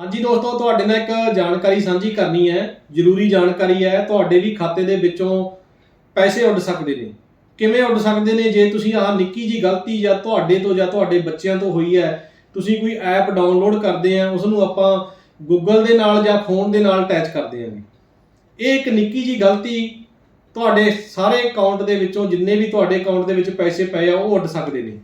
ਹਾਂਜੀ ਦੋਸਤੋ, ਤੁਹਾਡੇ ਨਾਲ ਇੱਕ ਜਾਣਕਾਰੀ ਸਾਂਝੀ ਕਰਨੀ ਹੈ, ਜ਼ਰੂਰੀ ਜਾਣਕਾਰੀ ਹੈ, ਤੁਹਾਡੇ ਵੀ ਖਾਤੇ ਦੇ ਵਿੱਚੋਂ ਪੈਸੇ ਉੱਡ ਸਕਦੇ ਨੇ। ਕਿਵੇਂ ਉੱਡ ਸਕਦੇ ਨੇ? ਜੇ ਤੁਸੀਂ ਆਹ ਨਿੱਕੀ ਜੀ ਗਲਤੀ ਜਾਂ ਤੁਹਾਡੇ ਤੋਂ ਜਾਂ ਤੁਹਾਡੇ ਬੱਚਿਆਂ ਤੋਂ ਹੋਈ ਹੈ, ਤੁਸੀਂ ਕੋਈ ਐਪ ਡਾਊਨਲੋਡ ਕਰਦੇ ਆ ਉਸ ਨੂੰ ਆਪਾਂ ਗੂਗਲ ਦੇ ਨਾਲ ਜਾਂ ਫੋਨ ਦੇ ਨਾਲ ਅਟੈਚ ਕਰਦੇ ਆਂਗੇ ਇਹ ਇੱਕ ਨਿੱਕੀ ਜੀ ਗਲਤੀ ਤੁਹਾਡੇ ਸਾਰੇ ਅਕਾਊਂਟ ਦੇ ਵਿੱਚੋਂ ਜਿੰਨੇ ਵੀ ਤੁਹਾਡੇ ਅਕਾਊਂਟ ਦੇ ਵਿੱਚ ਪੈਸੇ ਪਏ ਆ, ਉਹ ਉੱਡ ਸਕਦੇ ਨੇ।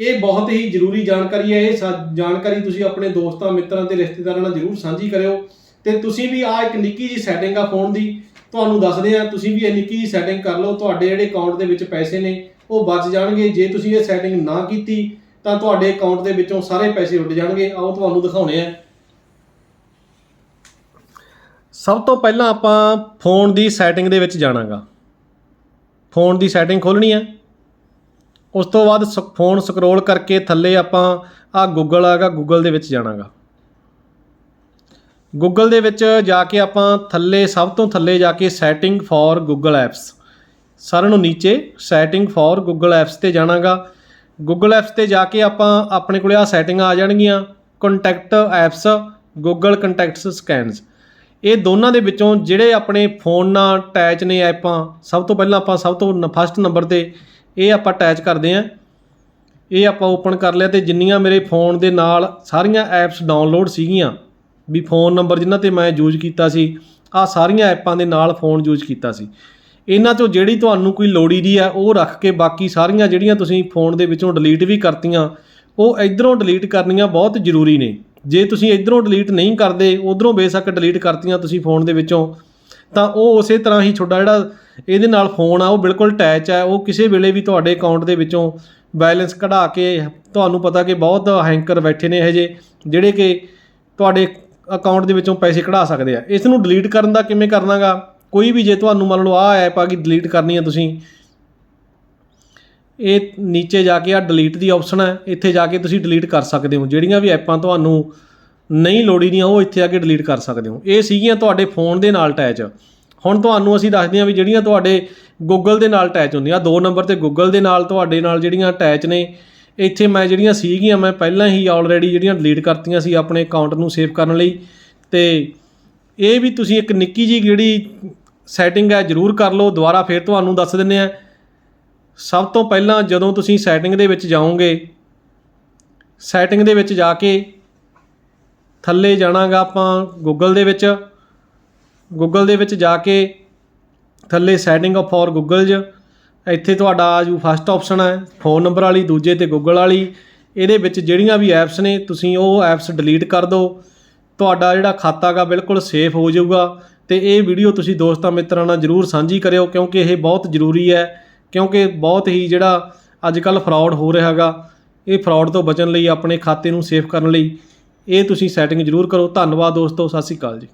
ਇਹ ਬਹੁਤ ਹੀ ਜ਼ਰੂਰੀ ਜਾਣਕਾਰੀ ਹੈ, ਇਹ ਸਾ- ਜਾਣਕਾਰੀ ਤੁਸੀਂ ਆਪਣੇ ਦੋਸਤਾਂ, ਮਿੱਤਰਾਂ ਤੇ ਰਿਸ਼ਤੇਦਾਰਾਂ ਨਾਲ ਜ਼ਰੂਰ ਸਾਂਝੀ ਕਰਿਓ। ਤੇ ਤੁਸੀਂ ਵੀ ਆ ਇੱਕ ਨਿੱਕੀ ਜੀ ਸੈਟਿੰਗ ਆ ਫੋਨ ਦੀ, ਤੁਹਾਨੂੰ ਦੱਸਦੇ ਆ ਤੁਸੀਂ ਵੀ ਇਹ ਨਿੱਕੀ ਜੀ ਸੈਟਿੰਗ ਕਰ ਲਓ, ਤੁਹਾਡੇ ਜਿਹੜੇ ਅਕਾਊਂਟ ਦੇ ਵਿੱਚ ਪੈਸੇ ਨੇ, ਉਹ ਬਚ ਜਾਣਗੇ। ਜੇ ਤੁਸੀਂ ਇਹ ਸੈਟਿੰਗ ਨਾ ਕੀਤੀ, ਤਾਂ ਤੁਹਾਡੇ ਅਕਾਊਂਟ ਦੇ ਵਿੱਚੋਂ ਸਾਰੇ ਪੈਸੇ ਉੱਡ ਜਾਣਗੇ। ਆਓ, ਤੁਹਾਨੂੰ ਦਿਖਾਉਣੇ ਆ। ਸਭ ਤੋਂ ਪਹਿਲਾਂ ਆਪਾਂ ਫੋਨ ਦੀ ਸੈਟਿੰਗ ਦੇ ਵਿੱਚ ਜਾਣਾਗਾ। ਫੋਨ ਦੀ ਸੈਟਿੰਗ ਖੋਲਣੀ ਹੈ ਉਸ ਤੋਂ ਬਾਅਦ ਸ- ਫੋਨ ਸਕਰੋਲ ਕਰਕੇ ਥੱਲੇ ਆਪਾਂ ਆ ਗੂਗਲ ਆਗਾ ਗੂਗਲ ਦੇ ਵਿੱਚ ਜਾਣਾਗਾ। ਗੂਗਲ ਦੇ ਵਿੱਚ ਜਾ ਕੇ ਆਪਾਂ ਥੱਲੇ, ਸਭ ਤੋਂ ਥੱਲੇ ਜਾ ਕੇ ਸੈਟਿੰਗ ਫॉर ਗੂਗਲ ਐਪਸ ਸਾਰਿਆਂ ਨੂੰ ਨੀਚੇ ਸੈਟਿੰਗ ਫॉर ਗੂਗਲ ਐਪਸ ਤੇ ਜਾਣਾਗਾ। ਗੂਗਲ ਐਪਸ ਤੇ ਜਾ ਕੇ ਆਪਾਂ ਆਪਣੇ ਕੋਲੇ ਆ ਸੈਟਿੰਗਾਂ ਆ ਜਾਣਗੀਆਂ contact apps Google contacts scans ਇਹ ਦੋਨਾਂ ਦੇ ਵਿੱਚੋਂ ਜਿਹੜੇ ਆਪਣੇ ਫੋਨ ਨਾਲ ਅਟੈਚ ਨੇ ਐਪਾਂ ਸਭ ਤੋਂ ਪਹਿਲਾਂ ਆਪਾਂ ਸਭ ਤੋਂ ਫਸਟ ਨੰਬਰ ਤੇ ਇਹ ਆਪਾਂ ਅਟੈਚ ਕਰਦੇ ਆਂ ਇਹ ਆਪਾਂ ਓਪਨ ਕਰ ਲਿਆ ਤੇ ਜਿੰਨੀਆਂ ਮੇਰੇ ਫੋਨ ਦੇ ਨਾਲ ਸਾਰੀਆਂ ਐਪਸ ਡਾਊਨਲੋਡ ਸੀਗੀਆਂ, ਵੀ ਫੋਨ ਨੰਬਰ ਜਿਨ੍ਹਾਂ ਤੇ ਮੈਂ ਯੂਜ਼ ਕੀਤਾ ਸੀ ਆ ਸਾਰੀਆਂ ਐਪਾਂ ਦੇ ਨਾਲ ਫੋਨ ਯੂਜ਼ ਕੀਤਾ ਸੀ। ਇਹਨਾਂ ਚੋਂ ਜਿਹੜੀ ਤੁਹਾਨੂੰ ਕੋਈ ਲੋੜੀ ਦੀ ਆ ਉਹ ਰੱਖ ਕੇ ਬਾਕੀ ਸਾਰੀਆਂ ਜਿਹੜੀਆਂ ਤੁਸੀਂ ਫੋਨ ਦੇ ਵਿੱਚੋਂ ਡਿਲੀਟ ਵੀ ਕਰਤੀਆਂ, ਉਹ ਇਧਰੋਂ ਡਿਲੀਟ ਕਰਨੀਆਂ ਬਹੁਤ ਜ਼ਰੂਰੀ ਨੇ। ਜੇ ਤੁਸੀਂ ਇਧਰੋਂ ਡਿਲੀਟ ਨਹੀਂ ਕਰਦੇ, ਉਧਰੋਂ ਬੇਸ਼ੱਕ ਡਿਲੀਟ ਕਰਤੀਆਂ ਤੁਸੀਂ ਫੋਨ ਦੇ ਵਿੱਚੋਂ, ਤਾਂ ਉਹ ਉਸੇ ਤਰ੍ਹਾਂ ਹੀ ਤੁਹਾਡਾ ਜਿਹੜਾ ਇਹਦੇ ਨਾਲ ਫੋਨ ਆ, ਉਹ ਬਿਲਕੁਲ ਅਟੈਚ ਹੈ ਉਹ ਕਿਸੇ ਵੇਲੇ ਵੀ ਤੁਹਾਡੇ ਅਕਾਊਂਟ ਦੇ ਵਿੱਚੋਂ ਬੈਲੈਂਸ ਕਢਾ ਕੇ ਤੁਹਾਨੂੰ ਪਤਾ ਕਿ ਬਹੁਤ ਹੈਂਕਰ ਬੈਠੇ ਨੇ ਇਹ ਜੇ ਜਿਹੜੇ ਕਿ ਤੁਹਾਡੇ ਅਕਾਊਂਟ ਦੇ ਵਿੱਚੋਂ ਪੈਸੇ ਕਢਾ ਸਕਦੇ ਆ। ਇਸ ਨੂੰ ਡਿਲੀਟ ਕਰਨ ਦਾ ਕਿਵੇਂ ਕਰਨਾਗਾ? ਕੋਈ ਵੀ ਜੇ ਤੁਹਾਨੂੰ ਮੰਨ ਲਓ ਆਹ ਐਪ ਆ ਗਈ ਡਿਲੀਟ ਕਰਨੀ ਹੈ ਤੁਸੀਂ, ਇਹ ਨੀਚੇ ਜਾ ਕੇ ਆ ਡਿਲੀਟ ਦੀ ਆਪਸ਼ਨ ਹੈ ਇੱਥੇ ਜਾ ਕੇ ਤੁਸੀਂ ਡਿਲੀਟ ਕਰ ਸਕਦੇ ਹੋ। ਜਿਹੜੀਆਂ ਵੀ ਐਪਾਂ ਤੁਹਾਨੂੰ ਨਹੀਂ ਲੋੜੀ ਦੀਆਂ ਉਹ ਇੱਥੇ ਆ ਕੇ ਡਿਲੀਟ ਕਰ ਸਕਦੇ ਹੋ। ਇਹ ਸੀਗੀਆਂ ਤੁਹਾਡੇ ਫੋਨ ਦੇ ਨਾਲ ਅਟੈਚ ਹੁਣ ਤੁਹਾਨੂੰ ਅਸੀਂ ਦੱਸਦੇ ਹਾਂ ਵੀ ਜਿਹੜੀਆਂ ਤੁਹਾਡੇ ਗੂਗਲ ਦੇ ਨਾਲ ਅਟੈਚ ਹੁੰਦੀਆਂ ਦੋ ਨੰਬਰ ਤੇ ਗੂਗਲ ਦੇ ਨਾਲ ਤੁਹਾਡੇ ਨਾਲ ਜਿਹੜੀਆਂ ਅਟੈਚ ਨੇ, ਇੱਥੇ ਮੈਂ ਜਿਹੜੀਆਂ ਸੀਗੀਆਂ, ਮੈਂ ਪਹਿਲਾਂ ਹੀ ਆਲਰੇਡੀ ਜਿਹੜੀਆਂ ਡਿਲੀਟ ਕਰਤੀਆਂ ਸੀ ਆਪਣੇ ਅਕਾਊਂਟ ਨੂੰ ਸੇਵ ਕਰਨ ਲਈ। ਤੇ ਇਹ ਵੀ ਤੁਸੀਂ ਇੱਕ ਨਿੱਕੀ ਜੀ ਜਿਹੜੀ ਸੈਟਿੰਗ ਹੈ, ਜ਼ਰੂਰ ਕਰ ਲਓ, ਦੁਬਾਰਾ ਫਿਰ ਤੁਹਾਨੂੰ ਦੱਸ ਦਿੰਨੇ ਆ ਸਭ ਤੋਂ ਪਹਿਲਾਂ ਜਦੋਂ ਤੁਸੀਂ ਸੈਟਿੰਗ ਦੇ ਵਿੱਚ ਜਾਓਗੇ ਸੈਟਿੰਗ ਦੇ ਵਿੱਚ ਜਾ ਕੇ ਥੱਲੇ ਜਾਣਾਗਾ ਆਪਾਂ ਗੂਗਲ ਦੇ ਵਿੱਚ। ਗੂਗਲ ਦੇ ਵਿੱਚ ਜਾ ਕੇ ਥੱਲੇ ਸੈਟਿੰਗ ਫॉर ਗੂਗਲ 'ਚ, ਇੱਥੇ ਤੁਹਾਡਾ ਆ ਫਸਟ ਆਪਸ਼ਨ ਹੈ ਫੋਨ ਨੰਬਰ ਵਾਲੀ, ਦੂਜੇ ਤੇ ਗੂਗਲ ਵਾਲੀ। ਇਹਦੇ ਵਿੱਚ ਜਿਹੜੀਆਂ ਵੀ ਐਪਸ ਨੇ, ਤੁਸੀਂ ਉਹ ਐਪਸ ਡਿਲੀਟ ਕਰ ਦਿਓ। ਤੁਹਾਡਾ ਜਿਹੜਾ ਖਾਤਾ ਗਾ ਬਿਲਕੁਲ ਸੇਫ ਹੋ ਜਾਊਗਾ। ਤੇ ਇਹ ਵੀਡੀਓ ਤੁਸੀਂ ਦੋਸਤਾਂ ਮਿੱਤਰਾਂ ਨਾਲ ਜਰੂਰ ਸਾਂਝੀ ਕਰਿਓ, ਕਿਉਂਕਿ ਇਹ ਬਹੁਤ ਜ਼ਰੂਰੀ ਹੈ। ਕਿਉਂਕਿ ਬਹੁਤ ਹੀ ਜਿਹੜਾ ਅੱਜ ਕੱਲ ਫਰਾਡ ਹੋ ਰਿਹਾ ਗਾ ਇਹ ਫਰਾਡ ਤੋਂ ਬਚਣ ਲਈ, ਆਪਣੇ ਖਾਤੇ ਨੂੰ ਸੇਫ ਕਰਨ ਲਈ। ਇਹ ਤੁਸੀਂ ਸੈਟਿੰਗ ਜਰੂਰ ਕਰੋ। ਧੰਨਵਾਦ ਦੋਸਤੋ, ਸਤਿ ਸ਼੍ਰੀ ਅਕਾਲ ਜੀ।